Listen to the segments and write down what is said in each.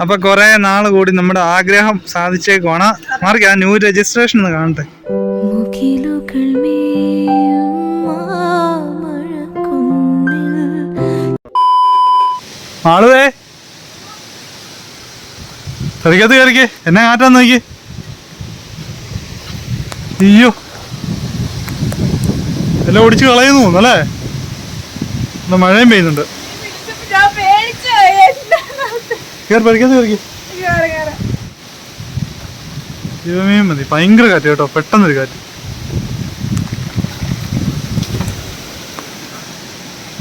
അപ്പൊ കുറെ നാൾ കൂടി നമ്മുടെ ആഗ്രഹം സാധിച്ചേക്കുവാണ്. മാർക്ക് ആ ന്യൂ രജിസ്ട്രേഷൻ ഒന്ന് കാണട്ടെ. ആളുവേ. കറിക്കത്ത് കറിക്ക് എന്നെ കാറ്റാൻ നോക്കി. അയ്യോ. എല്ലാം ഒടിച്ച് കളയുന്നു അല്ലേ? മഴയും പെയ്യുന്നുണ്ട്. കയറി പഠിക്കാതെ ദൈവമേ മതി. ഭയങ്കര കാറ്റ് കേട്ടോ. പെട്ടെന്നൊരു കാറ്റ്.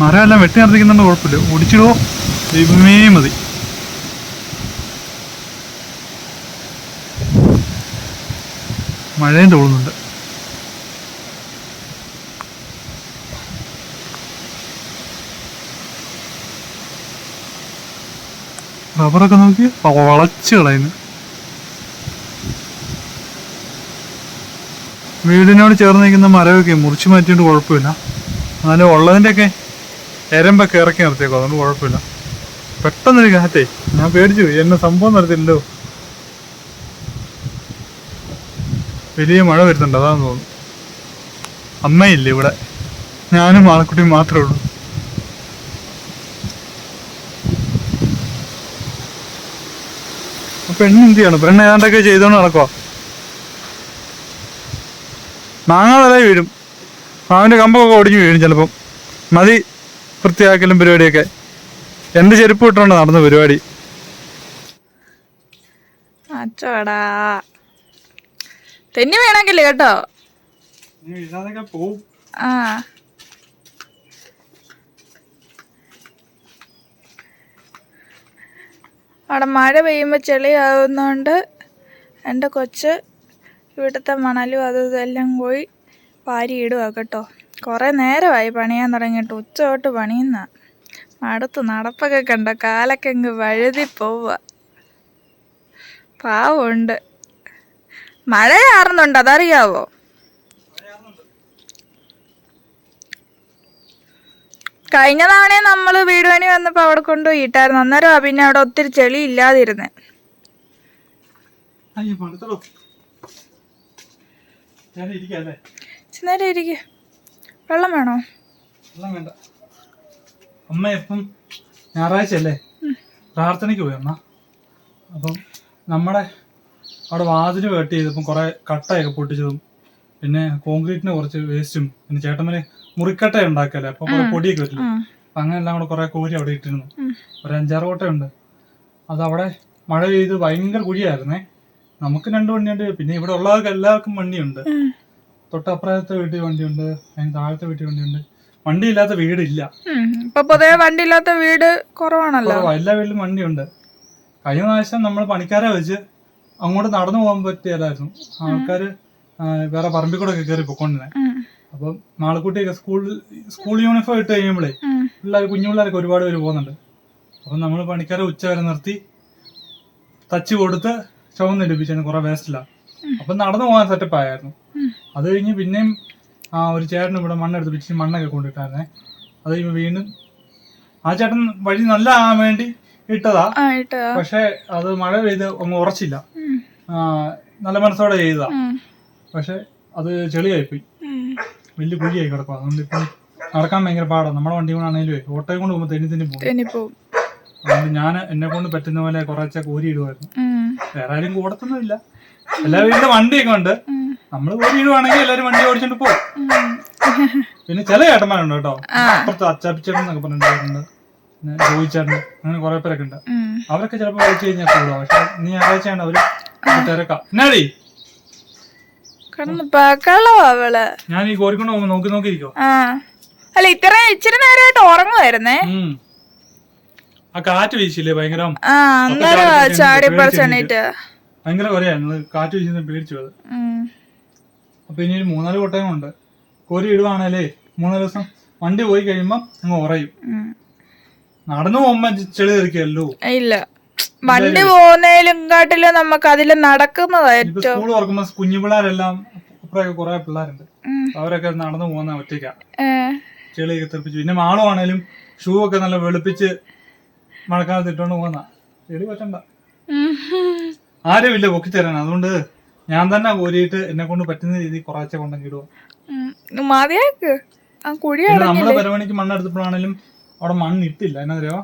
മരമെല്ലാം വെട്ടി നിർത്തിക്കുന്നുണ്ട് കുഴപ്പമില്ല. ഓടിച്ചിടുവോ ദൈവമേ മതി. മഴയും തോന്നുന്നുണ്ട് റബ്ബറൊക്കെ നോക്കി വളച്ച് കളയുന്നു. വീടിനോട് ചേർന്ന് നിൽക്കുന്ന മരമൊക്കെ മുറിച്ച് മാറ്റിയിട്ട് കുഴപ്പമില്ല. എന്നാലും ഉള്ളതിന്റെയൊക്കെ എരമ്പൊക്കെ ഇറക്കി നിർത്തിയേക്കും. അതുകൊണ്ട് കുഴപ്പമില്ല. പെട്ടെന്നൊരു കാറ്റേ ഞാൻ പേടിച്ചു. എന്നെ സംഭവം നടത്തില്ലല്ലോ. വലിയ മഴ വരുന്നുണ്ട്. അതാന്ന് തോന്നുന്നു. അമ്മയില്ല ഇവിടെ? ഞാനും ആൾക്കുട്ടിയും മാത്രമേ ഉള്ളൂ. പെണ്ണ് എന്ത് ചെയ്യണം പെണ്ണ് ഏതാണ്ടൊക്കെ ചെയ്തോണ്ട് നടക്കോ മാങ്ങ തല വീഴും. മാവിന്റെ കമ്പൊക്കെ ഒടിഞ്ഞു വീഴും ചിലപ്പം. മതി വൃത്തിയാക്കലും പരിപാടിയൊക്കെ. എന്റെ ചെരുപ്പ് ഇട്ടുകൊണ്ട് നടന്ന പരിപാടി. അച്ചോടാ. തെന്നി വേണമെങ്കിൽ കേട്ടോ? ആ. അവിടെ മഴ പെയ്യുമ്പോൾ ചെളിയാവുന്നതുകൊണ്ട് എന്റെ കൊച്ച് ഇവിടുത്തെ മണലും അതും ഇതെല്ലാം പോയി വാരിയിടുക കേട്ടോ. കുറേ നേരമായി പണിയാൻ തുടങ്ങിയിട്ട് ഉച്ച തൊട്ട് പണിയുന്ന. അടുത്ത് നടപ്പൊക്കെ കണ്ടോ? കാലൊക്കെ ഇങ്ങ് വഴുതി പോവുക പാവമുണ്ട്. മഴ ആറുന്നുണ്ട് അതറിയാവോ? കഴിഞ്ഞ തവണ നമ്മൾ വീട് പണി വന്നപ്പോൾ അവിടെ കൊണ്ടുപോയി ഇട്ടായിരുന്നു അന്നേരം പിന്നെ അവിടെ ഒത്തിരി ചെളി ഇല്ലാതിരുന്നേ. നേരം വെള്ളം വേണോ? വെള്ളം വേണ്ട. അമ്മ എപ്പം? ഞായറാഴ്ച അല്ലേ? പ്രാർത്ഥനയ്ക്ക് പോയി അമ്മ. അപ്പം നമ്മുടെ അവിടെ വാതിൽ വെട്ടി ചെയ്തപ്പം കുറെ കട്ടയൊക്കെ പൊട്ടിച്ചതും പിന്നെ കോൺക്രീറ്റിന് കുറച്ച് വേസ്റ്റും. പിന്നെ ചേട്ടന്മാര് മുറിക്കട്ട ഉണ്ടാക്കല്ലേ അപ്പൊ കുറെ പൊടിയൊക്കെ വരില്ല. അപ്പൊ അങ്ങനെ എല്ലാം കൂടെ കുറെ കോരി അവിടെ ഇട്ടിരുന്നു. ഒരു അഞ്ചാറ് കോട്ടയുണ്ട് അത് അവിടെ മഴ പെയ്ത് ഭയങ്കര കുഴിയായിരുന്നേ. നമുക്ക് രണ്ട് വണ്ടിയുണ്ട് പിന്നെ ഇവിടെ ഉള്ളവർക്ക് എല്ലാവർക്കും വണ്ടിയുണ്ട്. തൊട്ടപ്പുറത്തെ വീട്ടിൽ വണ്ടിയുണ്ട് അതിന് താഴത്തെ വീട്ടിൽ വണ്ടിയുണ്ട്. വണ്ടി ഇല്ലാത്ത വീടില്ല. ഇപ്പൊ പൊതുവെ വണ്ടി ഇല്ലാത്ത വീട് കുറവാണല്ലോ. കുറവാ. എല്ലാ വീട്ടിലും വണ്ടിയുണ്ട്. കഴിഞ്ഞ പ്രാവശ്യം നമ്മൾ പണിക്കാരെ വെച്ച് അങ്ങോട്ട് നടന്നു പോകാൻ പറ്റിയല്ലായിരുന്നു ആൾക്കാര് വേറെ പറമ്പിൽ കൂടെ ഒക്കെ കയറി പൊക്കോണ്ടിരുന്നെ. അപ്പം നാളെക്കുട്ടിയൊക്കെ സ്കൂളിൽ സ്കൂൾ യൂണിഫോം ഇട്ട് കഴിയുമ്പോഴേ. പിള്ളേർ കുഞ്ഞു പിള്ളേരൊക്കെ ഒരുപാട് പേര് പോകുന്നുണ്ട്. അപ്പം നമ്മൾ പണിക്കാരെ ഉച്ച വരെ നിർത്തി തച്ച് കൊടുത്ത് ചുവന്നെടുപ്പിച്ചാണ് കുറെ വേസ്റ്റില്ല അപ്പം നടന്നു പോകാൻ സെറ്റപ്പ് ആയിരുന്നു അത് കഴിഞ്ഞ് പിന്നെയും ആ ഒരു ചേട്ടൻ ഇവിടെ മണ്ണെടുത്ത് പിടിച്ച് മണ്ണൊക്കെ കൊണ്ടിട്ടായിരുന്നേ. അത് കഴിയുമ്പോൾ വീണ്ടും ആ ചേട്ടൻ വഴി നല്ല ആകാൻ വേണ്ടി ഇട്ടതാ. പക്ഷെ അത് മഴ പെയ്ത് അങ്ങ് ഉറച്ചില്ല. നല്ല മനസ്സോടെ ചെയ്തതാ. പക്ഷെ അത് ചെളിയായിപ്പോയി. വലിയ കുഴിയായി കിടക്കുക അതുകൊണ്ട് ഇപ്പം നടക്കാൻ ഭയങ്കര പാടാണ് നമ്മുടെ വണ്ടി കൊണ്ടാണെങ്കിലും ഓട്ടോയും കൊണ്ട് പോകുമ്പോൾ തെന്നി തെന്നി പോകും. അതുകൊണ്ട് ഞാൻ എന്നെ കൊണ്ട് പറ്റുന്ന പോലെ കുറച്ചൊക്കെ കോരി ഇടുമായിരുന്നു. വേറെ ആരും കൂടത്തൊന്നുമില്ല എല്ലാ വീട്ടിലും വണ്ടിയൊക്കെ ഉണ്ട്. നമ്മൾ കോരി ഇടുവാണെങ്കിൽ എല്ലാരും വണ്ടി ഓടിച്ചോണ്ട് പോകും പിന്നെ ചില ചേട്ടന്മാരുണ്ട് കേട്ടോ. അപ്പുറത്ത് അച്ചാപ്പിച്ചേട്ടൻ എന്നൊക്കെ പറഞ്ഞിട്ടുണ്ട് പിന്നെ ജോയിച്ചേട്ടൻ അങ്ങനെ കുറെ പേരൊക്കെ ഉണ്ട്. അവരൊക്കെ ചിലപ്പോൾ വിളിച്ചു കഴിഞ്ഞാൽ കൂടുക പക്ഷെ നീ ആഴ്ചയാണ് അവർ തിരക്കാം. എന്നാടി? കിടന്ന് പകളോ അവൾ. ഞാൻ ഈ കോരിക്കൊണ്ട് പോകുമ്പോ നോക്കി നോക്കിയിരിക്കോ ആ. അല്ല ഇത്ര ഇച്ചിരി നേരമായിട്ട് ഉറങ്ങുമായിരുന്നേ ആ കാറ്റ് വീശില്ലേ ഭയങ്കര? ആ അന്നേരം ചാടിപ്പറിച്ചെണീറ്റ് ഭയങ്കര കുറയായിരുന്നു കാറ്റ് വീശുന്ന പേടിച്ചു അത്. അപ്പൊ ഇനി മൂന്നാൽ കൊട്ടയം ഉണ്ട് കോരി ഇടുവാണല്ലേ മൂന്നാൽ ദിവസം വണ്ടി പോയി കഴിയുമ്പോ അങ്ങ് ഉറയും. നടന്നു പോകുമ്പോ ചെളി തെറിക്കല്ലോ ഇല്ല. വണ്ടി പോകുന്നതിലും കാട്ടിലും നമുക്ക് അതിൽ നടക്കുന്നതാ ഏറ്റവും സ്കൂൾ തുറക്കുമ്പോ കുഞ്ഞു പിള്ളേരെല്ലാം അപ്പുറമൊക്കെ കുറെ പിള്ളേരുണ്ട്. അവരൊക്കെ നടന്നു പോകുന്ന ഒറ്റയ്ക്കാ. ചെളിയൊക്കെ തെറിപ്പിച്ചു. പിന്നെ മാളുവാണേലും ഷൂ ഒക്കെ നല്ല വെളുപ്പിച്ച് മഴക്കാലത്ത് ഇട്ടോണ്ട് പോകുന്ന. ചെളി പറ്റണ്ട. ആരുമില്ല പൊക്കിത്തരാൻ അതുകൊണ്ട് ഞാൻ തന്നെ കോരിയിട്ട് എന്നെ കൊണ്ട് പറ്റുന്ന രീതിയിൽ കുറച്ചെ നമ്മളെ അടങ്ങില്ലേ പരമണിക്ക് മണ്ണെടുത്തപ്പോഴാണെങ്കിലും അവിടെ മണ്ണിട്ടില്ല. എന്നാ എന്നറിയോ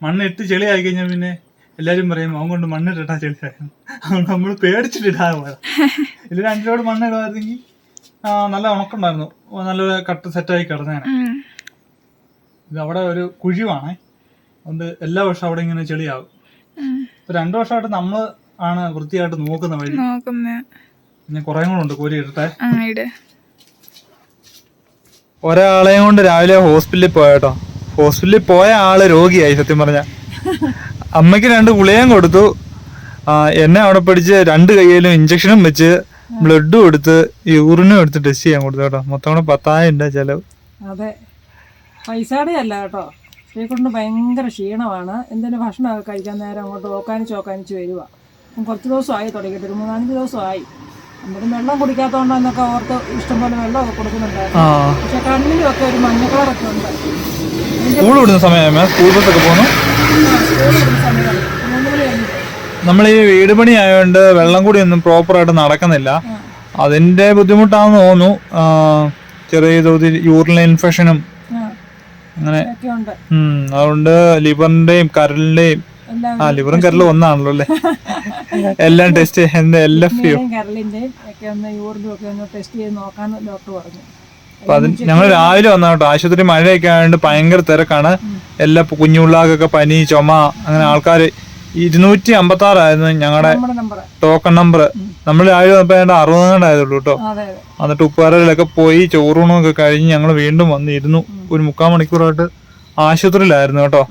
മണ്ണ് ഇട്ട് ചെളി ആയി കഴിഞ്ഞാൽ പിന്നെ എല്ലാരും പറയും അവൻ കൊണ്ട് മണ്ണിട്ടാ ചെളി ആയിരുന്നു അതുകൊണ്ട് നമ്മൾ പേടിച്ചിട്ടിട്ടാ പോയത് ഇതിൽ രണ്ടിലോട് മണ്ണ് ഇടുമായിരുന്നെങ്കിൽ നല്ല ഉണക്കുണ്ടായിരുന്നു നല്ല നല്ലൊരു കട്ട് സെറ്റായി കിടന്നേനെ. ഇത് അവിടെ ഒരു കുഴിവാണേ. അതുകൊണ്ട് എല്ലാ വർഷവും അവിടെ ഇങ്ങനെ ചെളിയാവും ഉം. ഇപ്പൊ രണ്ടു വർഷമായിട്ട് നമ്മൾ ആണ് വൃത്തിയായിട്ട് നോക്കുന്ന വഴി. നോക്കുന്നേ. പിന്നെ കുറെ കൂടെ ഉണ്ട് കോരി ഇടട്ടെ. ആ ഇട്. ഒരാളെയും കൊണ്ട് രാവിലെ ഹോസ്പിറ്റലിൽ പോയാട്ടോ ഹോസ്പിറ്റലിൽ പോയ ആൾ രോഗിയായി സത്യം പറഞ്ഞ. അമ്മയ്ക്ക് രണ്ട് ഗുളികയും കൊടുത്തു. എന്നെ അവിടെ പിടിച്ച് രണ്ട് കൈയിലും ഇഞ്ചക്ഷനും വെച്ച് ബ്ലഡും എടുത്ത് യൂറിനും എടുത്ത് ടെസ്റ്റ് ചെയ്യാൻ കൊടുത്തു കേട്ടോ. മൊത്തം കൂടെ പത്തായിരം രൂപ ചെലവ്. അതെ. പൈസയുടെ അല്ല കേട്ടോ. ശ്രീകുട്ടിന് ഭയങ്കര ക്ഷീണമാണ്. എന്തെങ്കിലും ഭക്ഷണമൊക്കെ കഴിക്കാൻ നേരം അങ്ങോട്ട് ഓക്കാനിച്ച് ഓക്കാനിച്ച് അപ്പം കുറച്ച് ദിവസമായി തുടങ്ങിയിട്ട് ഒരു മൂന്നാലഞ്ച് ദിവസമായി. എന്നിട്ടും വെള്ളം കുടിക്കാത്തതുകൊണ്ടെന്നൊക്കെ ഓർത്ത് ഇഷ്ടംപോലെ വെള്ളമൊക്കെ കൊടുക്കുന്നുണ്ടായിരുന്നു. പക്ഷെ കണ്ണിലൊക്കെ ഒരു മഞ്ഞ കളറൊക്കെ ഉണ്ട്. സ്കൂൾ വിടുന്ന സമയമേ സ്കൂൾ ബസ്സൊക്കെ പോകുന്നു നമ്മൾ ഈ വീട് പണി ആയതുകൊണ്ട് വെള്ളം കൂടി ഒന്നും പ്രോപ്പറായിട്ട് നടക്കുന്നില്ല. അതിന്റെ ബുദ്ധിമുട്ടാണെന്ന് തോന്നുന്നു. ചെറിയ തോതിൽ യൂറിൻ ഇൻഫെക്ഷനും അങ്ങനെ. അതുകൊണ്ട് ലിവറിന്റെയും കരളിന്റെയും എല്ലാം ആ ലിവറും കരളും ഒന്നാണല്ലോ അല്ലേ? എല്ലാം ടെസ്റ്റ് എൽ എഫ് ഒക്കെ ഒന്ന് യൂറിനും ഒക്കെ ഒന്ന് ടെസ്റ്റ് ചെയ്ത് ഡോക്ടർ പറഞ്ഞു. അപ്പൊ അത് ഞങ്ങൾ രാവിലെ വന്ന കേട്ടോ ആശുപത്രി മഴയൊക്കെ ആയതുകൊണ്ട് ഭയങ്കര തിരക്കാണ്. എല്ലാ കുഞ്ഞുള്ളാകൊക്കെ പനി ചുമ അങ്ങനെ ആൾക്കാർ ഇരുന്നൂറ്റി അമ്പത്തി ആറായിരുന്നു ഞങ്ങളുടെ ടോക്കൺ നമ്പർ നമ്മൾ രാവിലെ വന്നപ്പോ ഏതാണ്ട് അറുപതാണ്ടായതുള്ളൂ കേട്ടോ. എന്നിട്ട് ഉപ്പുകാരയിലൊക്കെ പോയി ചോറൂണൊക്കെ കഴിഞ്ഞ് ഞങ്ങൾ വീണ്ടും വന്നിരുന്നു. ഒരു മുക്കാൽ മണിക്കൂറായിട്ട് ആശുപത്രിയിലായിരുന്നു കേട്ടോ.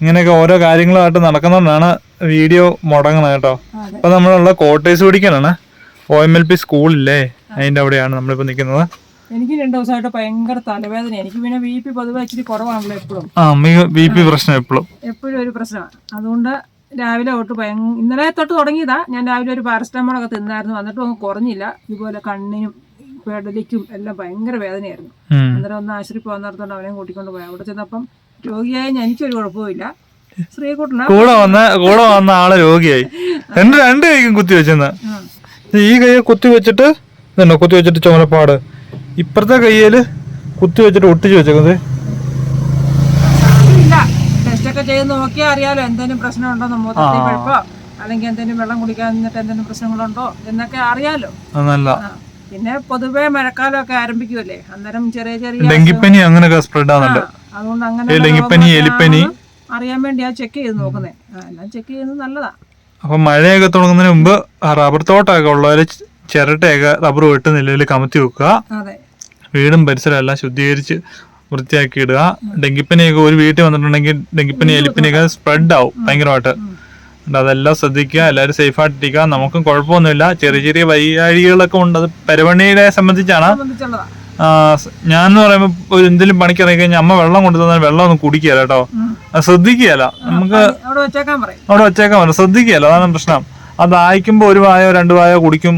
ഇങ്ങനെയൊക്കെ ഓരോ കാര്യങ്ങളുമായിട്ട് നടക്കുന്നതുകൊണ്ടാണ് വീഡിയോ മുടങ്ങുന്നത് കേട്ടോ. അപ്പൊ നമ്മളുള്ള കോട്ടേഴ്സ് പിടിക്കാനാണ്. ഒ എം എൽ പി സ്കൂളില്ലേ അതിന്റെ അവിടെയാണ് നമ്മളിപ്പോ നിൽക്കുന്നത് എനിക്ക് രണ്ടു ദിവസമായിട്ട് ഭയങ്കര തലവേദന എനിക്ക് പിന്നെ ബി പി പൊതുവെ ഇച്ചിരി കുറവാണല്ലോ എപ്പോഴും ആ ബി പി പ്രശ്നം എപ്പോഴും എപ്പോഴും ഒരു പ്രശ്നമാണ് അതുകൊണ്ട് രാവിലെ തൊട്ട് ഭയങ്കര ഇന്നലെ തൊട്ട് തുടങ്ങിയതാ. ഞാൻ രാവിലെ ഒരു പാരസ്റ്റമോളൊക്കെ തിന്നായിരുന്നു. എന്നിട്ടും അങ്ങ് കുറഞ്ഞില്ല. ഇതുപോലെ കണ്ണിനും പെടലിക്കും എല്ലാം ഭയങ്കര വേദനയായിരുന്നു. അന്നേരം ഒന്ന് ആശുപത്രി പോകാൻ നേരത്തോണ്ട് അവനെയും കൂട്ടിക്കൊണ്ട് പോയി. അവിടെ ചെന്നപ്പം രോഗിയായ എനിക്കൊരു കുഴപ്പമില്ല ശ്രീകുട്ടന കൂടെ വന്ന കൂടെ വന്ന ആളെ രോഗിയായി. എന്റെ രണ്ട് കൈക്കും കുത്തി വെച്ചെന്ന്. ഈ കൈ കുത്തി വെച്ചിട്ട് ഇതന്നെ കുത്തി വെച്ചിട്ട് ചുമലപ്പാട്. ഇപ്പുറത്തെ കയ്യിൽ കുത്തി വെച്ചിട്ട് ഒട്ടിച്ചു വെച്ചേക്കുന്നത്. ഇല്ല ടെസ്റ്റ് ഒക്കെ ചെയ്ത് നോക്കിയാൽ അറിയാലോ എന്തെങ്കിലും പ്രശ്നമുണ്ടോ? മൊത്തത്തിൽ പഴുപ്പോ? അല്ലെങ്കിൽ എന്തെങ്കിലും വെള്ളം കുടിക്കാൻ നിന്നിട്ട് എന്തെങ്കിലും പ്രശ്നങ്ങളുണ്ടോ? എന്നൊക്കെ അറിയാലോ. പിന്നെ പൊതുവേ മഴക്കാലമൊക്കെ ആരംഭിക്കുമല്ലേ അന്നേരം ചെറിയ ചെറിയ ഡെങ്കിപ്പനി അങ്ങനെയൊക്കെ സ്പ്രെഡ് ആവുന്നുണ്ട്. ആ, അതുകൊണ്ട് അങ്ങനെ ഡെങ്കിപ്പനി, എലിപ്പനി. അറിയാൻ വേണ്ടി ആ ചെക്ക് ചെയ്ത് നോക്കുന്നേ. ആ എല്ലാം ചെക്ക് ചെയ്യുന്നത് നല്ലതാ. അപ്പൊ മഴയൊക്കെ തുടങ്ങുന്നതിന് മുമ്പ് റബ്ബർ തോട്ടമൊക്കെ ഉള്ളവര് ചിരട്ടയൊക്കെ റബ്ബർ വെട്ട് നിലയിൽ കമത്തി വെക്കുക. വീടും പരിസരം എല്ലാം ശുദ്ധീകരിച്ച് വൃത്തിയാക്കി ഇടുക. ഡെങ്കിപ്പനിയൊക്കെ ഒരു വീട്ടിൽ വന്നിട്ടുണ്ടെങ്കിൽ ഡെങ്കിപ്പനി എലിപ്പനിയൊക്കെ സ്പ്രെഡ് ആവും ഭയങ്കരമായിട്ട്. അതെല്ലാം ശ്രദ്ധിക്കുക. എല്ലാവരും സേഫ് ആയിട്ടിരിക്കുക നമുക്കും കുഴപ്പമൊന്നുമില്ല. ചെറിയ ചെറിയ വൈകാഴികളൊക്കെ ഉണ്ട്. അത് പരവണിയെ സംബന്ധിച്ചാണ്. ഞാൻ എന്ന് പറയുമ്പോൾ ഒരു എന്തെങ്കിലും പണിക്ക് ഇറങ്ങി കഴിഞ്ഞാൽ അമ്മ വെള്ളം കൊണ്ടു തന്നാൽ വെള്ളം ഒന്നും കുടിക്കുകയല്ല കേട്ടോ. ശ്രദ്ധിക്കുകയല്ല. നമുക്ക് അവിടെ വെച്ചേക്കാൻ പറയും. ശ്രദ്ധിക്കുകയല്ല അതാണ് പ്രശ്നം. അത് ദാഹിക്കുമ്പോൾ ഒരു വായോ രണ്ട് വായോ കുടിക്കും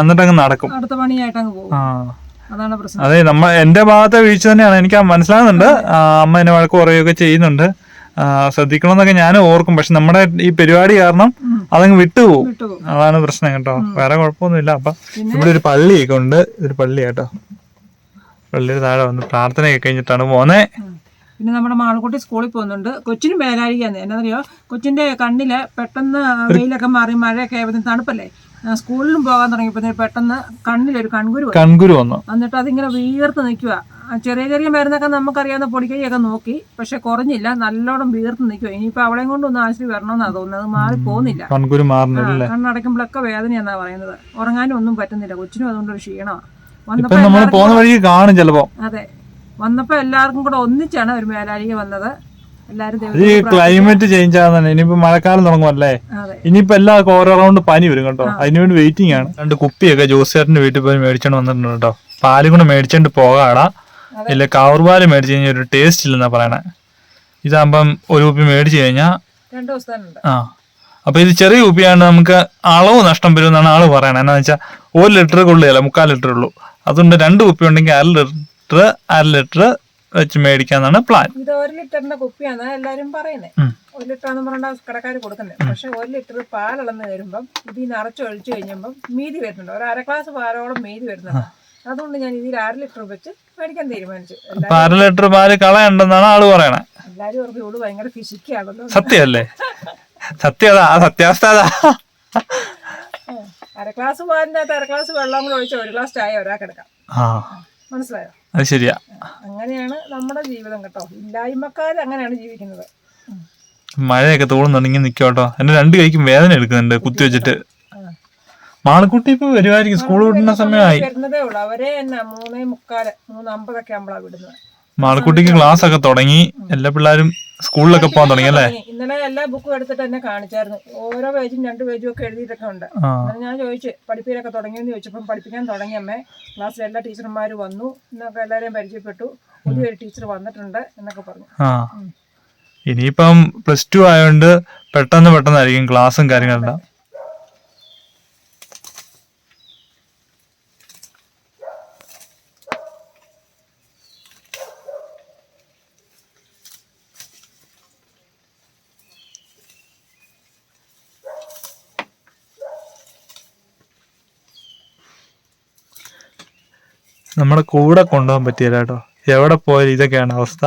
എന്നിട്ട് അങ്ങ് നടക്കും. അടുത്ത പണിയായിട്ട് അങ്ങ് പോകും അതെ നമ്മ എന്റെ ഭാഗത്തെ വീഴ്ച തന്നെയാണ്. എനിക്ക് മനസ്സിലാകുന്നുണ്ട്. അമ്മ എന്നെ വഴക്ക് പറയുകയൊക്കെ ചെയ്യുന്നുണ്ട്. ശ്രദ്ധിക്കണം എന്നൊക്കെ ഞാൻ ഓർക്കും. പക്ഷെ നമ്മുടെ ഈ പരിപാടി കാരണം അതങ്ങ് വിട്ടുപോകും. വിട്ടുപോകും. അതാണ് പ്രശ്നം കേട്ടോ. വേറെ കുഴപ്പമൊന്നുമില്ല. അപ്പൊ ഇവിടെ ഒരു പള്ളിയൊക്കെ ഉണ്ട്. ഒരു പള്ളി കേട്ടോ. പള്ളിയുടെ താഴെ വന്ന് പ്രാർത്ഥനയൊക്കെ കഴിഞ്ഞിട്ടാണ് പോന്നെ. പിന്നെ നമ്മുടെ മാളക്കുട്ടി സ്കൂളിൽ പോകുന്നുണ്ട്. കൊച്ചിന് മേലായിരിക്കാന്ന്. എന്നറിയോ കൊച്ചിന്റെ കണ്ണിൽ പെട്ടെന്ന് വെയിലൊക്കെ മാറി മഴയൊക്കെ ആയപ്പോൾ തണുപ്പല്ലേ? സ്കൂളിലും പോകാൻ തുടങ്ങിയപ്പോൾ പെട്ടെന്ന് കണ്ണിലൊരു കൺകുരു. കൺകുരു വന്നു. എന്നിട്ട് അതിങ്ങനെ വീർത്ത് നിൽക്കുക ചെറിയ ചെറിയ മരുന്നൊക്കെ നമുക്കറിയാവുന്ന പൊടിക്കൈയൊക്കെ നോക്കി. പക്ഷെ കുറഞ്ഞില്ല. നല്ലോണം വീർത്ത് നിൽക്കുക ഇനിയിപ്പോൾ അവളെയും കൊണ്ട് ഒന്ന് ആശുപത്രി വരണമെന്നാണ് തോന്നുന്നത്. അത് മാറി പോകുന്നില്ല. കൺകുരു മാറുന്നില്ല കണ്ണടയ്ക്കുമ്പോഴൊക്കെ വേദനയെന്നാ പറയുന്നത്. ഉറങ്ങാനും ഒന്നും പറ്റുന്നില്ല. കൊച്ചിനും അതുകൊണ്ടൊരു ക്ഷീണമാണ് ഇപ്പൊ നമ്മൾ പോകുന്ന കാണും ചിലപ്പോ. അതെ. വന്നപ്പോൾ എല്ലാവർക്കും കൂടെ ഒന്നിച്ചാണ് ഒരു മേലാഴിക വന്നത്. എല്ലാവരും അത് ഈ ക്ലൈമറ്റ് ചേഞ്ച് ആണെന്നാണ് ഇനിയിപ്പോ മഴക്കാലം തുടങ്ങുമല്ലേ? ഇനിയിപ്പോ എല്ലാ ഓരോ റൗണ്ട് പനി വരും കേട്ടോ. അതിനുവേണ്ടി വെയിറ്റിംഗ് ആണ്. രണ്ട് കുപ്പിയൊക്കെ ജോസിയാറിന്റെ വീട്ടിൽ പോയി മേടിച്ചോണ്ട് വന്നിട്ടുണ്ട് കേട്ടോ. പാലും കൂടെ മേടിച്ചോണ്ട് പോകാടാ. ഇല്ല കവർപാൽ മേടിച്ചു കഴിഞ്ഞാൽ ഒരു ടേസ്റ്റ് ഇല്ലെന്നാ പറയണേ. ഇതാകുമ്പം ഒരു കുപ്പി മേടിച്ചു കഴിഞ്ഞാൽ ആ. അപ്പൊ ഇത് ചെറിയ കുപ്പിയാണ് നമുക്ക് അളവ് നഷ്ടം വരും എന്നാണ് ആൾ പറയണത് എന്നാന്ന് വെച്ചാൽ ഒരു ലിറ്റർ കൊള്ളുകയല്ല മുക്കാൽ ലിറ്റർ ഉള്ളൂ. അതുകൊണ്ട് രണ്ട് കുപ്പി ഉണ്ടെങ്കിൽ അര ലിറ്റർ അര ലിറ്റർ വെച്ച് മേടിക്കാന്നാണ് പ്ലാൻ ഇത് ഒരു ലിറ്ററിന്റെ കുപ്പിയാണ് എല്ലാരും പറയുന്നത് ഒരു ലിറ്ററാന്ന് പറഞ്ഞാൽ കടക്കാർ കൊടുക്കുന്നത് പക്ഷെ ഒരു ലിറ്റർ പാലളന്ന് വരുമ്പം ഇതിൽ അരച്ചു ഒഴിച്ചു കഴിഞ്ഞപ്പം മീതി വരുന്നുണ്ട്. ഒരു അര ഗ്ലാസ് പാലോളം മീതി വരുന്നുണ്ട്. അതുകൊണ്ട് ഞാൻ ഇതിൽ അര ലിറ്റർ വെച്ച് മേടിക്കാൻ തീരുമാനിച്ചു. അര ലിറ്റർ പാൽ കളയണ്ടെന്നാണ് ആൾ പറയണേ. എല്ലാരും ഓർക്കും ഇവൾ ഭയങ്കര ഫിസിക്കാണല്ലോ സത്യമല്ലേ സത്യം അതാ സത്യാവസ്ഥ അതാ. അര ഗ്ലാസ് പാലിനകത്ത് അര ഗ്ലാസ് വെള്ളം കൂടെ ഒഴിച്ച് ഒരു ഗ്ലാസ് ചായ ഒരാൾക്ക് എടുക്കാം. ആ. മനസ്സിലായോ? അത് ശരിയാ. അങ്ങനെയാണ് നമ്മുടെ ജീവിതം കേട്ടോ. ഇല്ലായ്മക്കാർ അങ്ങനെയാണ് ജീവിക്കുന്നത്. മഴയൊക്കെ തോന്നുന്നുണ്ടെങ്കിൽ നിൽക്കും കേട്ടോ എന്റെ രണ്ട് കൈക്കും വേദന എടുക്കുന്നുണ്ട് കുത്തി വെച്ചിട്ട്. മാളക്കുട്ടി ഇപ്പൊ വരുമായിരിക്കും സ്കൂൾ വിടുന്ന സമയമായി. വരുന്നതേ ഉള്ളൂ. അവരെ തന്നെ മൂന്നേ മുക്കാൽ മൂന്ന് അമ്പതൊക്കെ ആകുമ്പോഴാണ് വിടുന്നത്. മാളക്കുട്ടിക്ക് ക്ലാസ് ഒക്കെ തുടങ്ങി. എല്ലാ പിള്ളേരും സ്കൂളിലൊക്കെ പോകാൻ തുടങ്ങി അല്ലേ? ഇന്നലെ എല്ലാ ബുക്കും എടുത്തിട്ട് എന്നെ കാണിച്ചായിരുന്നു. ഓരോ പേജും രണ്ട് പേജും ഒക്കെ എഴുതിയിട്ടൊക്കെ ഉണ്ട്. ഞാൻ ചോദിച്ചു പഠിപ്പിലൊക്കെ തുടങ്ങിയെന്ന് ചോദിച്ചപ്പം പഠിപ്പിക്കാൻ തുടങ്ങി തുടങ്ങിയമ്മേ ക്ലാസ്സിലെ എല്ലാ ടീച്ചർമാരും വന്നു. എന്നൊക്കെ എല്ലാവരെയും പരിചയപ്പെട്ടു. പുതിയൊരു ടീച്ചർ വന്നിട്ടുണ്ട് എന്നൊക്കെ പറഞ്ഞു. ഇനിയിപ്പം പ്ലസ് ടു ആയതുകൊണ്ട് പെട്ടെന്ന് പെട്ടെന്നായിരിക്കും ക്ലാസ്സും കാര്യങ്ങളെല്ലാം. നമ്മുടെ കൂടെ കൊണ്ടുപോകാൻ പറ്റിയില്ല കേട്ടോ. എവിടെ പോയാലും ഇതൊക്കെയാണ് അവസ്ഥ.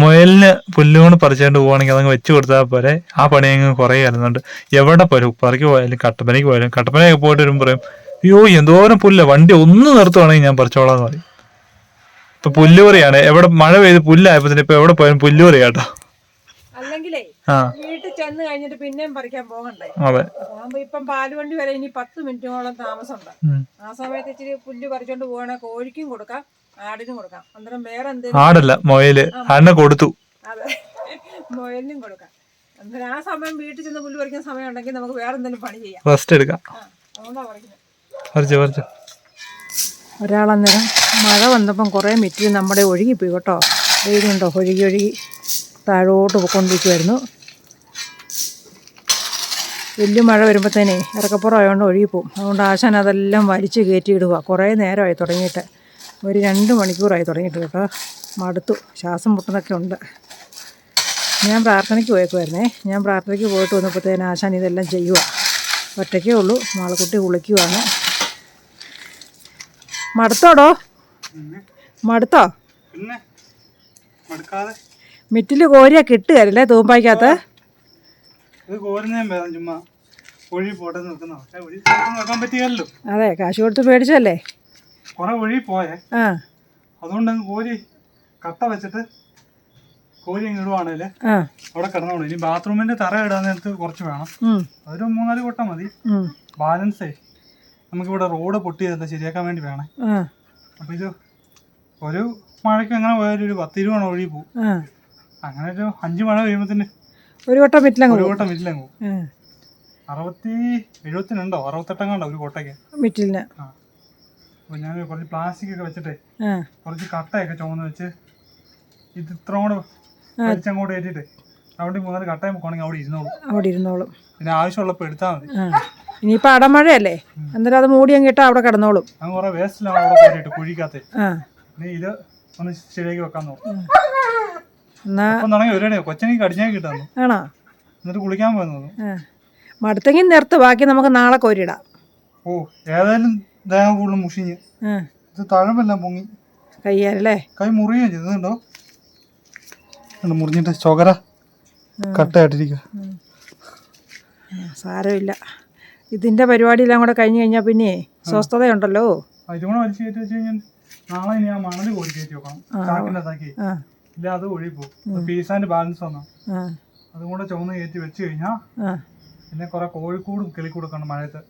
മുയലിന് പുല്ലുകൊണ്ട് പറിച്ചുകൊണ്ട് പോവാണെങ്കിൽ അതങ്ങ് വെച്ച് കൊടുത്താൽ പോരെ. ആ പണി അങ്ങ് കുറേ വരുന്നുണ്ട് എവിടെ പോയാലും ഉപ്പാറയ്ക്ക് പോയാലും കട്ടപ്പനയ്ക്ക് പോയാലും കട്ടപ്പനയൊക്കെ പോയിട്ട് വരുമ്പോൾ പറയും അയ്യോ എന്തോരം പുല്ല? വണ്ടി ഒന്ന് നിർത്തുവാണെങ്കിൽ ഞാൻ പറിച്ചോളാം എന്ന് പറയും. ഇപ്പൊ പുല്ലുപറിയാണ്. എവിടെ മഴ പെയ്ത് പുല്ലായപ്പോ ഇപ്പൊ എവിടെ പോയാലും പുല്ലുപറി കേട്ടോ അല്ലെങ്കിലേ ആ വീട്ടിൽ ചെന്ന് കഴിഞ്ഞിട്ട് പിന്നെയും പറിക്കാൻ പോകണ്ടേ? അതെ. അതാകുമ്പോ ഇപ്പം പാലുവണ്ടി വരെ ഇനി പത്ത് മിനിറ്റോളം താമസമുണ്ട്. ആ സമയത്ത് ഇച്ചിരി പുല്ല് പറിച്ചോണ്ട് പോകണേ കോഴിക്കും കൊടുക്കാം ആടിനും കൊടുക്കാം. അന്നേരം വേറെ എന്തെങ്കിലും ആടല്ല മൊയൽ. ആടിനെ കൊടുത്തു. അതെ. മുയലിനും കൊടുക്കാം. അന്നേരം ആ സമയം വീട്ടിൽ ചെന്ന് പുല്ല് പറിക്കുന്ന സമയം ഉണ്ടെങ്കിൽ നമുക്ക് വേറെ എന്തെങ്കിലും പണി ചെയ്യാം. റെസ്റ്റ് എടുക്കാം. പറിച്ചു പറിച്ചു. ഒരാളന്നേരം മഴ വന്നപ്പം കുറേ മിറ്റിൽ നമ്മുടെ ഒഴുകിപ്പോയി കേട്ടോ. വെയിലുണ്ടോ? ഒഴുകി ഒഴുകി. താഴോട്ട് പോയിക്കൊണ്ടിരിക്കുമായിരുന്നു വലിയ മഴ വരുമ്പോഴത്തേനെ ഇറക്കപ്പുറം ആയതുകൊണ്ട് ഒഴുകിപ്പോവും. അതുകൊണ്ട് ആശാൻ അതെല്ലാം വലിച്ച് കയറ്റിയിടുക കുറേ നേരമായി തുടങ്ങിയിട്ട്. ഒരു രണ്ട് മണിക്കൂറായി തുടങ്ങിയിട്ട് കേട്ടോ. മടുത്തു. ശ്വാസം മുട്ടുന്നൊക്കെ ഉണ്ട്. ഞാൻ പ്രാർത്ഥനയ്ക്ക് പോയേക്കുമായിരുന്നേ ഞാൻ പ്രാർത്ഥനയ്ക്ക് പോയിട്ട് വന്നപ്പോഴത്തേന് ആശാൻ ഇതെല്ലാം ചെയ്യുക ഒറ്റയ്ക്കേ ഉള്ളൂ. മാളക്കുട്ടി കുളിക്കുവാണ്. മടുത്തോടോ? മടുത്തോ? പിന്നെ? മടുക്കാതെ? മിറ്റിൽ കോരിയാ കിട്ടുകയല്ലേ തൂമ്പായ്ക്കകത്ത്? ഇത് കോരുന്നേം ചുമ്മാ. ഒഴി പോട്ടെ നിൽക്കുന്ന പക്ഷെ ഒഴി നോക്കാൻ പറ്റിയല്ലോ അതെ കാശ് കൊടുത്ത് മേടിച്ചല്ലേ കുറെ ഒഴി പോയേ. ആ. അതുകൊണ്ട് അങ്ങ് കോരി കട്ട വെച്ചിട്ട് കോരി അങ്ങ് ഇടുവാണേൽ അവിടെ കിടന്നോളൂ. ഇനി ബാത്റൂമിന്റെ തറ ഇടാൻ നേരത്ത് കുറച്ച് വേണം. അതൊരു മൂന്നാൽ കൊട്ട മതി. ബാലൻസേ. നമുക്കിവിടെ റോഡ് പൊട്ടിയതല്ല ശരിയാക്കാൻ വേണ്ടി വേണേ. അപ്പൊ ഇത് ഒരു മഴയ്ക്ക് അങ്ങനെ പോയാലും ഒരു പത്ത് ഇരുപത് ഒഴി പോകും ആ. അങ്ങനെ ഒരു അഞ്ച് മഴ കഴിയുമ്പത്തിന് ഒരു വട്ടം മിറ്റിലങ്ങ് ഒരു വട്ടം മിറ്റിലങ്ങ് അറുപത്തി എഴുപത്തിനുണ്ടോ അറുപത്തെട്ടെങ്ങാണ്ടോ ഒരു കോട്ടയ്ക്ക്. മിറ്റിലിന്. ആ. അപ്പോൾ ഞാൻ കുറച്ച് പ്ലാസ്റ്റിക് ഒക്കെ വെച്ചിട്ട് കുറച്ച് കട്ടയൊക്കെ ചുമന്ന് വെച്ച് ഇത് ഇത്ര കൂടെ വലിച്ചങ്ങോട്ട് കയറ്റിട്ട് അവിടെ മൂന്നാൽ കട്ടയും പോകണമെങ്കിൽ അവിടെ ഇരുന്നോളും. അവിടെ ഇരുന്നോളും. പിന്നെ ആവശ്യമുള്ളപ്പോൾ എടുത്താൽ മതി. ഇനിയിപ്പോൾ അടമഴയല്ലേ? അന്നേരം അത് മൂടി അങ്ങ് ഇട്ടാൽ അവിടെ കിടന്നോളും. അങ്ങ് കുറേ വേസ്റ്റിലാണ് അവിടെ കയറിയിട്ട് ഇനി ഇത് ഒന്ന് ശരിയാക്കി വെക്കാൻ നോക്കും ആണോ? മടുത്തെങ്കിൽ നേരത്തെ ബാക്കി നമുക്ക് നാളെ കോരിടാം ഓ ഏതായാലും ദേഹം കൂടുതൽ മുഷിഞ്ഞ്. ഇത് തഴമ്പെല്ലാം പൊങ്ങി. കയ്യാലല്ലേ കൈ മുറിയുകയും മുറിഞ്ഞിട്ട് ചൊകര കട്ടയായിട്ടിരിക്കുക ആ, സാരമില്ല. ഇതിന്റെ പരിപാടിയെല്ലാം കൂടെ കഴിഞ്ഞു കഴിഞ്ഞാൽ പിന്നെ സ്വസ്ഥതയുണ്ടല്ലോ. നാളെ ഞാൻ മണൽ കോരി കയറ്റി വെക്കണം. ഇല്ല അത് ഒഴി പീസ് ആൻഡ് ബാലൻസ് വന്നോ. അതും കൂടെ ചുവന്ന് കയറ്റി വെച്ച് കഴിഞ്ഞാൽ ആ. പിന്നെ കുറെ കോഴിക്കൂടും കിളിക്കൂടൊക്കെ മഴയത്ത്.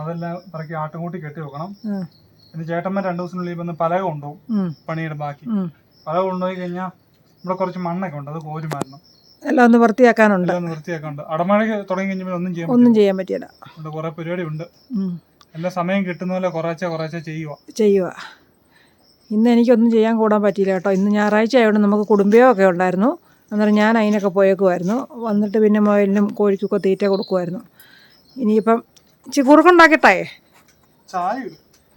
അതെല്ലാം പറക്കി ആട്ടുംകൂട്ടി കെട്ടി വെക്കണം. പിന്നെ ചേട്ടന്മാർ രണ്ടു ദിവസത്തിനുള്ളിൽ വന്ന് പലക കൊണ്ടുപോകും പണിയുടെ ബാക്കി. പലക കൊണ്ടുപോയി കഴിഞ്ഞാൽ ഇവിടെ കുറച്ച് മണ്ണൊക്കെ ഉണ്ട് അത് കോരി മാറണം എല്ലാം ഒന്ന് വൃത്തിയാക്കാനുണ്ട്. എല്ലാം ഒന്ന് വൃത്തിയാക്കാൻ അടമഴ തുടങ്ങി കഴിഞ്ഞാൽ ഒന്നും ചെയ്യാൻ ഒന്നും ചെയ്യാൻ പറ്റില്ല. കുറെ പരിപാടി ഉണ്ട് എല്ലാ സമയം കിട്ടുന്ന പോലെ കുറേശ്ശെ കുറേശ്ശെ ചെയ്യുക ചെയ്യുക ഇന്ന് എനിക്കൊന്നും ചെയ്യാൻ കൂടാൻ പറ്റിയില്ല കേട്ടോ. ഇന്ന് ഞായറാഴ്ച ആയതുകൊണ്ട് നമുക്ക് കുടുംബയോഗമൊക്കെ ഉണ്ടായിരുന്നു. അന്നേരം ഞാൻ അതിനൊക്കെ പോയേക്കുമായിരുന്നു വന്നിട്ട് പിന്നെ മുയലിനും കോഴിക്കൊക്കെ തീറ്റ കൊടുക്കുമായിരുന്നു ഇനിയിപ്പം ഇച്ചിരി കുറുക്കുണ്ടാക്കട്ടെ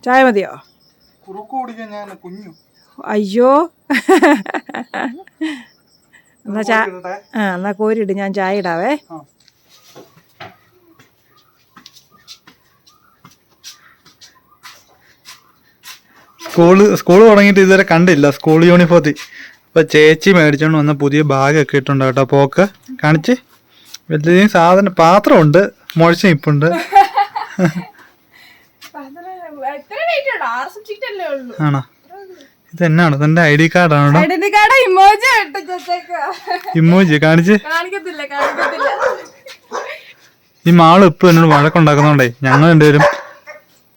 ചായ മതിയോ? അയ്യോ. എന്നാ ചാ ആ എന്നാ കോരിയിട്ട് ഞാൻ ചായ ഇടാവേ. സ്കൂൾ സ്കൂൾ തുടങ്ങിയിട്ട് ഇതുവരെ കണ്ടില്ല. സ്കൂൾ യൂണിഫോത്തിൽ അപ്പോൾ ചേച്ചി മേടിച്ചോണ്ട് വന്ന പുതിയ ബാഗൊക്കെ ഇട്ടുണ്ട് കേട്ടോ. പോക്ക് കാണിച്ച്. വലിയ സാധനം പാത്രമുണ്ട്. മുഴച്ച ഇപ്പുണ്ട് ആണോ? ഇത് എന്നാണ്? തന്റെ ഐ ഡി കാർഡ് ഇമോജി ഇട്ടിച്ചേക്ക ഇമ്മോജി കാണിച്ച്. ഈ മാൾ ഇപ്പൊ എന്നോട് വഴക്കുണ്ടാക്കുന്നോണ്ടേ ഞങ്ങൾ രണ്ടുപേരും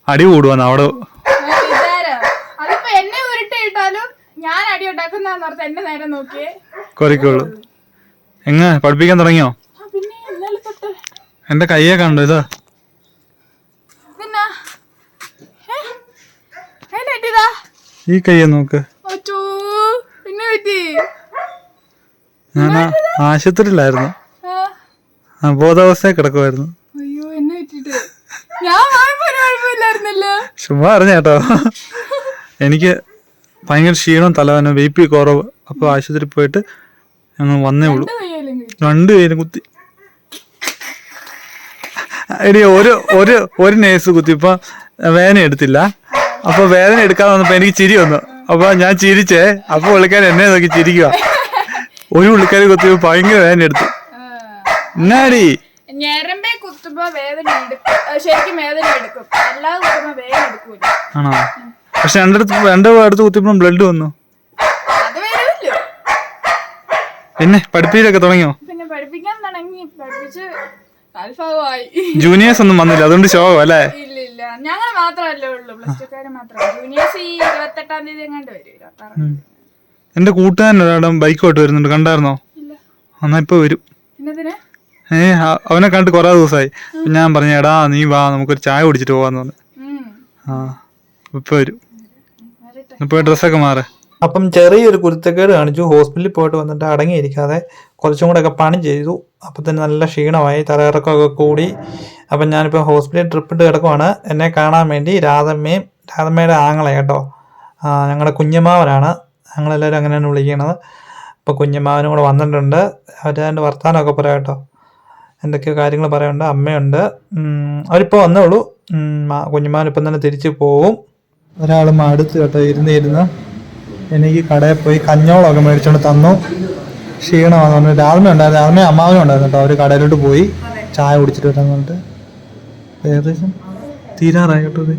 അടി കൂടുവാന്ന്. അവിടെ വിചാരം അതിപ്പോ എന്നെ ഉരുട്ടിയിട്ടാലും ഞാൻ അടി ഉണ്ടാക്കുന്ന എന്നെ നേരെ നോക്കിയേ. കൊറിക്കോളൂ. എങ്ങനെ പഠിപ്പിക്കാൻ തുടങ്ങിയോ? എന്റെ കയ്യെ കണ്ടു ഇതാ. ഈ കയ്യെ നോക്ക്. ഞാൻ ആശുപത്രിയിലായിരുന്നു. ബോധാവസ്ഥയിൽ കിടക്കുമായിരുന്നു അയ്യോ എന്നെ ചുമ്മാ അറിഞ്ഞ കേട്ടോ. എനിക്ക് ഭയങ്കര ക്ഷീണം തലവേദന ബി പി കുറവ്. അപ്പോൾ ആശുപത്രി പോയിട്ട് ഞങ്ങൾ വന്നേ ഉള്ളൂ. രണ്ട് പേരും കുത്തി. എടി ഒരു ഒരു ഒരു നേഴ്സ് കുത്തിയപ്പോ വേദന എടുത്തില്ല. അപ്പൊ വേദന എടുക്കാൻ വന്നപ്പോ എനിക്ക് ചിരി വന്നു. അപ്പൊ ഞാൻ ചിരിച്ചേ. അപ്പൊ പുള്ളിക്കാരൻ എന്നെ നോക്കി ചിരിക്കുക ഒരു പുള്ളിക്കാരി കുത്തി ഭയങ്കര വേദന എടുത്തു. എന്നാടി? ഞരമ്പേ കുത്തുമ്പോ വേദന ശരിക്കും വേദന എടുക്കും. അല്ലാതെ കുത്തുമ്പോ വേദന എടുക്കൂല. ആണോ? പക്ഷെ രണ്ടടുത്ത് രണ്ട് അടുത്ത് കുത്തിയപ്പോഴും ബ്ലഡ് വന്നു. പിന്നെ പഠിപ്പിച്ചൊക്കെ തുടങ്ങിയോ? പിന്നെ പഠിപ്പിക്കാൻ തുടങ്ങി. പഠിപ്പിച്ച് ജൂനിയേഴ്സ് ഒന്നും വന്നില്ല. അതുകൊണ്ട് ശോകം അല്ലേ? ഞങ്ങൾ മാത്രമല്ലേ ഉള്ളൂ. പ്ലസ് ടുക്കാര് മാത്രം ജൂനിയേഴ്സ് ഈ ഇരുപത്തെട്ടാം തീയതി എങ്ങാണ്ട് വരും. എന്റെ കൂട്ടുകാരൻ ഒരാടം ബൈക്കോട്ട് വരുന്നുണ്ട്. കണ്ടായിരുന്നോ? എന്നാ ഇപ്പൊ വരും. ഏ അവനെ കണ്ടിട്ട് കുറെ ദിവസമായി ഞാൻ പറഞ്ഞു എടാ നീ വാ നമുക്കൊരു ചായ കുടിച്ചിട്ട് പോവാന്ന് പറഞ്ഞു. ആ ഇപ്പൊ വരും. ഡ്രസ്സൊക്കെ മാറ്. അപ്പം ചെറിയൊരു കുരുത്തക്കേട് കാണിച്ചു. ഹോസ്പിറ്റലിൽ പോയിട്ട് വന്നിട്ട് അടങ്ങിയിരിക്കാതെ കുറച്ചും കൂടെ ഒക്കെ പണി ചെയ്തു. അപ്പം തന്നെ നല്ല ക്ഷീണമായി തലയിറക്കമൊക്കെ കൂടി. അപ്പം ഞാനിപ്പോൾ ഹോസ്പിറ്റലിൽ ട്രിപ്പ് ഇട്ട് കിടക്കുവാണ്. എന്നെ കാണാൻ വേണ്ടി രാധമ്മയും രാധമ്മയുടെ ആങ്ങളെ കേട്ടോ. ഞങ്ങളുടെ കുഞ്ഞമ്മാവനാണ്. ഞങ്ങളെല്ലാവരും അങ്ങനെയാണ് വിളിക്കുന്നത് അപ്പോൾ കുഞ്ഞമ്മാവനും കൂടെ വന്നിട്ടുണ്ട്. അവരുടെ വർത്തമാനമൊക്കെ പറയാം കേട്ടോ. എന്തൊക്കെയോ കാര്യങ്ങൾ പറയാനുണ്ട്. അമ്മയുണ്ട്. അവരിപ്പോൾ വന്നേ ഉള്ളൂ. കുഞ്ഞുമാവൻ ഇപ്പം തന്നെ തിരിച്ചു പോവും. ഒരാൾ മടുത്ത് കേട്ടോ ഇരുന്ന് ഇരുന്ന്. എനിക്ക് കടയിൽ പോയി കഞ്ഞോളമൊക്കെ മേടിച്ചോണ്ട് തന്നു. ക്ഷീണമാണെന്ന് പറഞ്ഞു. രാവിലെ ഉണ്ടായിരുന്നു. രാവിലെ അമ്മാവനും ഉണ്ടായിരുന്നു കേട്ടോ. അവർ കടയിലോട്ട് പോയി ചായ കുടിച്ചിട്ട് വരാൻ പറഞ്ഞിട്ട്. ഏകദേശം തീരാറായി കേട്ടോ ഇത്.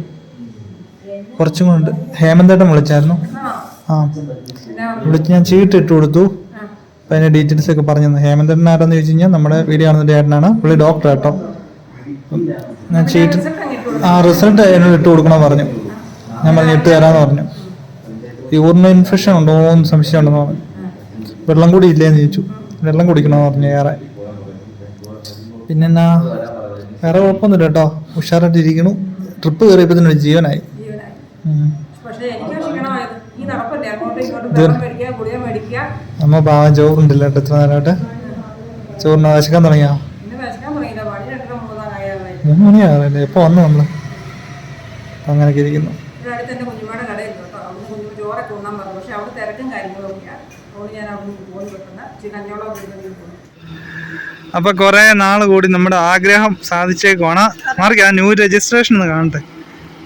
കുറച്ചും കൊണ്ട് ഹേമന്തേട്ടം വിളിച്ചായിരുന്നു. ആ. വിളിച്ച് ഞാൻ ചീട്ട് ഇട്ട് കൊടുത്തു. അപ്പം അതിന്റെ ഡീറ്റെയിൽസ് ഒക്കെ പറഞ്ഞു തന്നു ഹേമന്തേട്ടൻ ആരാന്ന് ചോദിച്ചു കഴിഞ്ഞാൽ നമ്മുടെ വീഡിയോ കാണുന്ന ചേട്ടനാണ്. പുള്ളി ഡോക്ടർ കേട്ടോ. ഞാൻ ചീട്ട് ആ റിസൾട്ട് എന്നോട് ഇട്ട് കൊടുക്കണമെന്ന് പറഞ്ഞു. ഞാൻ പറഞ്ഞു ഇട്ട് തരാന്ന് പറഞ്ഞു. യൂറിന് ഇൻഫെക്ഷൻ ഉണ്ടോ എന്ന് സംശയം ഉണ്ടെന്ന് പറഞ്ഞു. വെള്ളം കൂടി ഇല്ലേന്ന് ചോദിച്ചു. വെള്ളം കുടിക്കണമെന്ന് പറഞ്ഞു ഏറെ. പിന്നെന്നാ? വേറെ കുഴപ്പമൊന്നുമില്ല കേട്ടോ. ഉഷാറായിട്ട് ഇരിക്കണു ട്രിപ്പ് കയറിയപ്പോൾ തന്നെ ജീവനായി. നമ്മ അമ്മ പാവം ചോറുണ്ടല്ലോ കേട്ടോ ഇത്ര നേരമായിട്ട്. ചോറിന് വിശക്കാൻ തുടങ്ങിയോ മൂന്നാം മണിയാറല്ലേ എപ്പോൾ വന്നു നമ്മൾ? അങ്ങനെയൊക്കെ ഇരിക്കുന്നു. ഇവിടെ അടുത്ത് എന്റെ കുഞ്ഞുമ്മയുടെ കടയുണ്ട് കേട്ടോ. അവിടെ കുഞ്ഞു ചോറൊക്കെ ഉണ്ണാൻ പറഞ്ഞു പക്ഷേ അവിടെ തിരക്കും കാര്യങ്ങളൊക്കെയാണ് അതുകൊണ്ട് ഞാൻ അവിടെ പോയി പെട്ടെന്ന് ഇച്ചിരി കഞ്ഞോളം പോയി പോകുന്നു അപ്പൊ കുറെ നാൾ കൂടി നമ്മുടെ ആഗ്രഹം സാധിച്ചേക്കുവാണ്. മാർക്ക് ആ ന്യൂ രജിസ്ട്രേഷൻ ഒന്ന് കാണട്ടെ.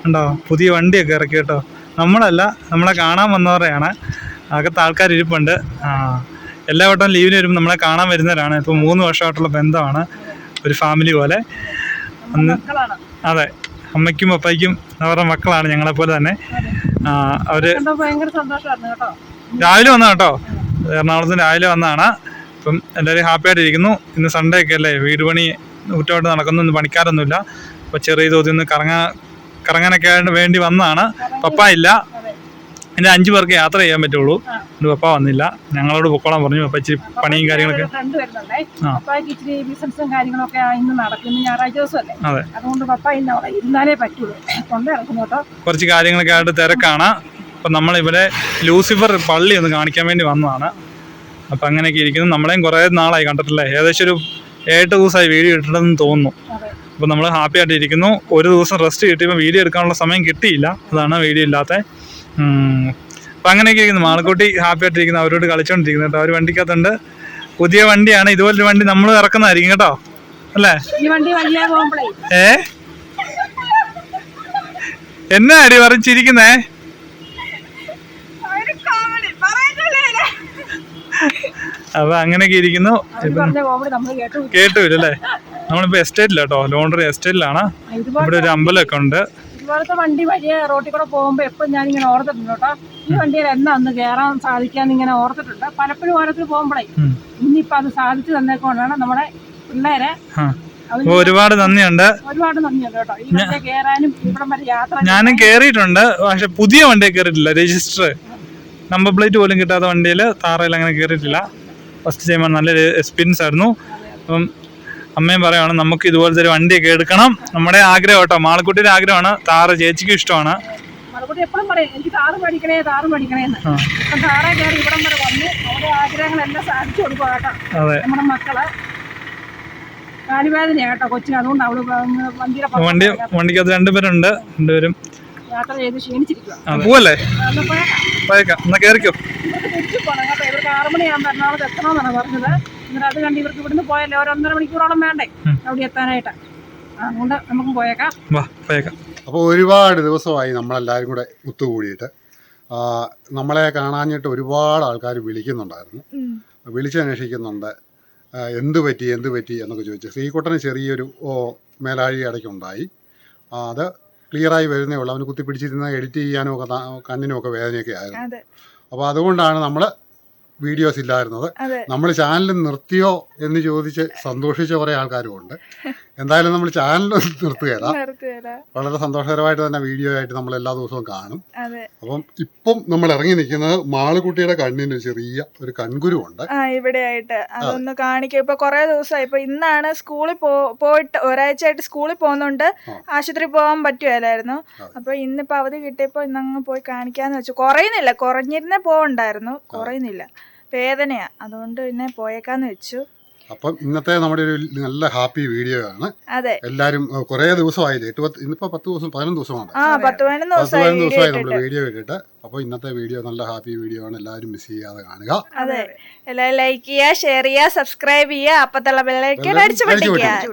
ഉണ്ടോ പുതിയ വണ്ടിയൊക്കെ ഇറക്കി കേട്ടോ. നമ്മളല്ല നമ്മളെ കാണാൻ വന്നവരെയാണ്. അകത്ത് ആൾക്കാർ ഇരിപ്പുണ്ട്. ആ എല്ലാ വട്ടവും ലീവിന് വരുമ്പോൾ നമ്മളെ കാണാൻ വരുന്നവരാണ്. ഇപ്പോൾ മൂന്ന് വർഷമായിട്ടുള്ള ബന്ധമാണ് ഒരു ഫാമിലി പോലെ. അന്ന് അതെ. അമ്മയ്ക്കും പപ്പയ്ക്കും അവരുടെ മക്കളാണ് ഞങ്ങളെ പോലെ തന്നെ അവർ രാവിലെ വന്ന കേട്ടോ. എറണാകുളത്ത് രാവിലെ വന്നാണ്. ഇപ്പം എല്ലാവരും ഹാപ്പി ആയിട്ടിരിക്കുന്നു. ഇന്ന് സൺഡേ ഒക്കെ അല്ലേ? വീട് പണി ഊറ്റമായിട്ട് നടക്കുന്നു. ഇന്ന് പണിക്കാരൊന്നുമില്ല. അപ്പോൾ ചെറിയ തോതിൽ നിന്ന് കറങ്ങാൻ കറങ്ങാനൊക്കെ വേണ്ടി വന്നതാണ് പപ്പ ഇല്ല. എന്റെ അഞ്ചു പേർക്ക് യാത്ര ചെയ്യാൻ പറ്റുള്ളൂ. എന്റെ പപ്പ വന്നില്ല. ഞങ്ങളോട് പൊക്കോളാൻ പറഞ്ഞു. പപ്പ ഇച്ചിരി പണിയും കാര്യങ്ങളൊക്കെ. ഇച്ചിരി ബിസിനസ്സും കാര്യങ്ങളൊക്കെ ഇന്ന് നടക്കുന്നു ഇന്ന് ഞായറാഴ്ച ദിവസമല്ലേ? അതെ. അതുകൊണ്ട് പപ്പ ഇന്ന് അവിടെ ഇരുന്നാലേ പറ്റുള്ളൂ. കൊണ്ട് ഇറക്കുന്നു കേട്ടോ. കുറച്ച് കാര്യങ്ങളൊക്കെ ആയിട്ട് തിരക്കാണ്. അപ്പം നമ്മളിവിടെ ലൂസിഫർ പള്ളി ഒന്ന് കാണിക്കാൻ വേണ്ടി വന്നതാണ്. അപ്പം അങ്ങനെയൊക്കെ ഇരിക്കുന്നു. നമ്മളെയും കുറേ നാളായി കണ്ടിട്ടില്ലേ? ഏകദേശം ഒരു ഏട്ട് ദിവസമായി വീഡിയോ ഇട്ടിട്ടെന്ന് തോന്നുന്നു. അപ്പൊ അപ്പോൾ നമ്മൾ ഹാപ്പി ആയിട്ടിരിക്കുന്നു. ഒരു ദിവസം റെസ്റ്റ് കിട്ടിയപ്പോൾ വീഡിയോ എടുക്കാനുള്ള സമയം കിട്ടിയില്ല. അതാണ് വീഡിയോ ഇല്ലാത്ത അപ്പം അങ്ങനെയൊക്കെ ഇരിക്കുന്നു. മാളക്കുട്ടി ഹാപ്പി ആയിട്ടിരിക്കുന്നു. അവരോട് കളിച്ചോണ്ടിരിക്കുന്നു കേട്ടോ. അവർ വണ്ടിക്കകത്തുണ്ട്. പുതിയ വണ്ടിയാണ്. ഇതുപോലൊരു വണ്ടി നമ്മൾ ഇറക്കുന്നതായിരിക്കും കേട്ടോ. അല്ലേ? ഏ? എന്നാ അടി പറഞ്ഞിരിക്കുന്നേ അപ്പൊ അങ്ങനെയൊക്കെ ഇരിക്കുന്നു. അവർ പറഞ്ഞ കോമഡി നമ്മൾ കേട്ടു. കേട്ടുമില്ലല്ലേ നമ്മളിപ്പോ എസ്റ്റേറ്റിലാട്ടോ കേട്ടോ. ലോണ്ടറി എസ്റ്റേറ്റിലാണ് ഇവിടെ ഒരു അമ്പലമൊക്കെ ഉണ്ട്. ഇതുപോലത്തെ വണ്ടി വഴിയെ റോട്ടിൽ കൂടെ പോകുമ്പോൾ എപ്പോഴും ഞാനിങ്ങനെ ഓർത്തിട്ടുണ്ട് കേട്ടോ. ഈ വണ്ടിയിൽ എന്നാ ഒന്ന് കയറാൻ സാധിക്കാന്ന് ഇങ്ങനെ ഓർത്തിട്ടുണ്ട്. പലപ്പോഴും ഓരോരുത്തർ പോകുമ്പോഴേ ഉം. അത് സാധിച്ചു തന്നേക്കൊണ്ടാണ് നമ്മുടെ പിള്ളേരെ. ഒരുപാട് നന്ദിയുണ്ട്. ഒരുപാട് നന്ദിയുണ്ട് കേട്ടോ. ഈ വണ്ടിയെ കയറാനും ഇവിടം വരെ യാത്ര ഞാനും കേറിയിട്ടുണ്ട്. പക്ഷെ പുതിയ വണ്ടിയെ കയറിയിട്ടില്ല രജിസ്റ്റർ. നമ്പർ പ്ലേറ്റ് പോലും കിട്ടാത്ത വണ്ടിയിൽ താറയിൽ അങ്ങനെ കയറിയിട്ടില്ല ഫസ്റ്റ് ചെയ്യുമ്പോൾ നല്ലൊരു എക്സ്പീരിയൻസ് ആയിരുന്നു. അപ്പം അമ്മയും പറയുവാണ് നമുക്ക് ഇതുപോലത്തെ ഒരു വണ്ടിയൊക്കെ എടുക്കണം. നമ്മുടെ ആഗ്രഹം കേട്ടോ മാളക്കുട്ടിയുടെ ആഗ്രഹമാണ്. താറ് ചേച്ചിക്കും ഇഷ്ടമാണ്. മാളക്കുട്ടി എപ്പോഴും പറയും എനിക്ക് താറ് മേടിക്കണേ താറ് മേടിക്കണേ എന്ന്. ആ. അപ്പം താറേ കയറി ഇവിടം വരെ വന്നു. അവരുടെ ആഗ്രഹങ്ങളെല്ലാം സാധിച്ചു കൊടുക്കുക കേട്ടോ അതെ. നമ്മുടെ മക്കൾ. കാലുവേദനയാ കേട്ടോ കൊച്ചിന് അതുകൊണ്ട് അവൾ വണ്ടിയുടെ പുറത്തോട്ട് വണ്ടി വണ്ടിക്കകത്ത് രണ്ടുപേരുണ്ട് രണ്ടുപേരും. യാത്ര ചെയ്ത് ക്ഷീണിച്ചിരിക്കുക ആ, പോവല്ലേ? പോയേക്കാം. എന്നാ കയറിക്കോ ഇവർക്ക് തിരിച്ചു പോകണം കേട്ടോ. ഇവർക്ക് ആറ് മണിയാകുമ്പോൾ എറണാകുളത്ത് എത്തണമെന്നാണ് പറഞ്ഞത്. എന്നിട്ട് അത് കണ്ട് ഇവർക്ക് ഇവിടുന്ന് പോയല്ലേ? ഒരു ഒന്നര മണിക്കൂറോളം വേണ്ടേ അവിടെ എത്താനായിട്ട്. അതുകൊണ്ട് നമുക്ക് പോയേക്കാം. വാ പോയേക്കാം. അപ്പോൾ ഒരുപാട് ദിവസമായി നമ്മളെല്ലാവരും കൂടെ ഒത്തുകൂടിയിട്ട് നമ്മളെ കാണാഞ്ഞിട്ട് ഒരുപാട് ആൾക്കാർ വിളിക്കുന്നുണ്ടായിരുന്നു. വിളിച്ചന്വേഷിക്കുന്നുണ്ട്. എന്ത് പറ്റി എന്ത് പറ്റി എന്നൊക്കെ ചോദിച്ചു ശ്രീകുട്ടന് ചെറിയൊരു ഓ, മേലാഴി ഇടയ്ക്കുണ്ടായി. അത് ക്ലിയറായി വരുന്നേ ഉള്ളൂ. അവന് കുത്തിപ്പിടിച്ചിരുന്ന എഡിറ്റ് ചെയ്യാനും ഒക്കെ കണ്ണിനും ഒക്കെ വേദനയൊക്കെ ആയിരുന്നു. അതെ. അപ്പോൾ അതുകൊണ്ടാണ് നമ്മൾ വീഡിയോസ് ഇല്ലായിരുന്നത്. നമ്മൾ ചാനൽ നിർത്തിയോ എന്ന് ചോദിച്ച് സന്തോഷിച്ച കുറേ ആൾക്കാരും ഉണ്ട്. എന്തായാലും നമ്മൾ ചാനൽ നിർത്തുകയില്ല വളരെ സന്തോഷകരമായിട്ട് തന്നെ വീഡിയോ ആയിട്ട് നമ്മൾ എല്ലാ ദിവസവും കാണും. അപ്പം ഇപ്പം നമ്മൾ ഇറങ്ങി നിൽക്കുന്നത് മാളുകുട്ടിയുടെ കണ്ണിന് ചെറിയ ഒരു കൺകുരുവുണ്ട്. ആ ഇവിടെ ആയിട്ട് അതൊന്ന് കാണിക്കും. ഇപ്പൊ കൊറേ ദിവസമായി. ഇപ്പൊ ഇന്നാണ് സ്കൂളിൽ പോയിട്ട് ഒരാഴ്ചയായിട്ട് സ്കൂളിൽ പോകുന്നുണ്ട്. ആശുപത്രി പോകാൻ പറ്റുമല്ലായിരുന്നു. അപ്പൊ ഇന്നിപ്പോ അവധി കിട്ടിയപ്പോ ഇന്നങ്ങ് പോയി കാണിക്കാന്ന് വെച്ചു. കുറയുന്നില്ല. കുറഞ്ഞിരുന്നേ പോകണ്ടായിരുന്നു കുറയുന്നില്ല. വേദനയാ. അതുകൊണ്ട് പിന്നെ പോയേക്കാന്ന് വെച്ചു. അപ്പം ഇന്നത്തെ നമ്മുടെ ഒരു നല്ല ഹാപ്പി വീഡിയോ ആണ്. എല്ലാരും കുറെ ദിവസമായില്ലേ? എട്ട് പത്ത് ദിവസം പതിനൊന്ന് ദിവസമാണ്. പത്ത് പതിനൊന്ന് ദിവസമായി നമ്മൾ ഇട്ടിട്ട്. വീഡിയോ ഇട്ടിട്ട്. അപ്പോൾ ഇന്നത്തെ വീഡിയോ നല്ല ഹാപ്പി വീഡിയോ ആണ്. എല്ലാവരും മിസ് ചെയ്യാതെ കാണുക. അതെ. എല്ലാവരും ലൈക്ക് ചെയ്യുക ഷെയർ ചെയ്യുക സബ്സ്ക്രൈബ് ചെയ്യുക. അപ്പത്തുള്ള ബെല്ലൈക്കൻ ബെല്ലൈക്കൻ അടിച്ചു